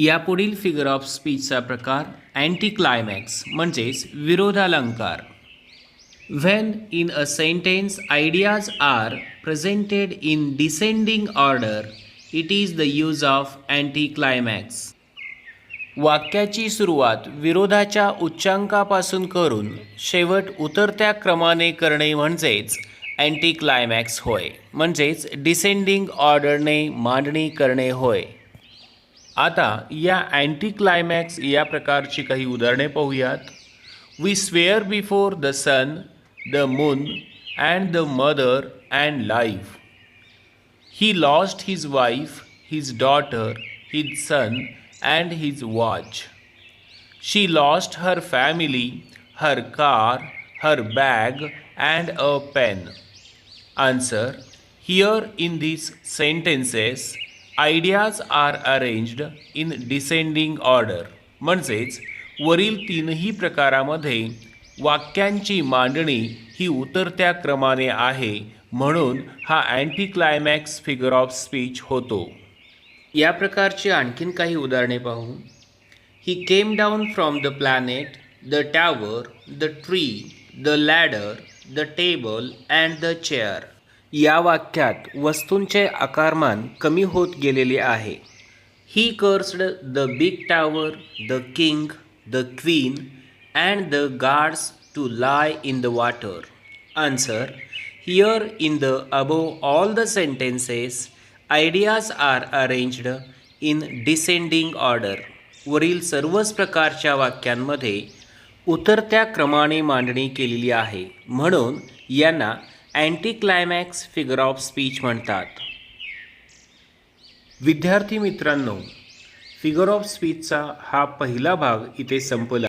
यापुढील figure of स्पीचचा प्रकार anti climax म्हणजेच विरोधालंकार. When in a sentence ideas are presented in descending order it is the use of anti climax वाक्याची सुरुवात विरोधाच्या उच्चांकापासून करून शेवट उतरत्या क्रमाने करणे म्हणजेच अँटी क्लायमॅक्स होय. म्हणजेच डिसेंडिंग ऑर्डरने मांडणी करणे होय. आता या अँटी क्लायमॅक्स या प्रकारची काही उदाहरणे पाहूयात. We swear before the sun the moon and the mother and life he lost his wife his daughter his son and his watch she lost her family her car her bag and a pen answer here in these sentences, ideas are arranged in descending order. म्हणजेच वरील तीनही प्रकारामध्ये वाक्यांची मांडणी ही उतरत्या क्रमाने आहे म्हणून हा anti climax figure of speech होतो. या प्रकारची आणखीन काही उदाहरणे पाहू. He came down from the planet the tower the tree the ladder the table and the chair या वाक्यात वस्तूंचे आकारमान कमी होत गेलेले आहे. He cursed the big tower the king the queen and the guards to lie in the water answer here in the above all the sentences ideas are arranged in descending order वरील सर्वच प्रकारच्या वाक्यांमध्ये उतरत्या क्रमाने मांडणी केलेली आहे. म्हणून यांना anti climax figure of speech म्हणतात. विद्यार्थी मित्रांनो फिगर ऑफ स्पीचचा हा पहिला भाग इथे संपला.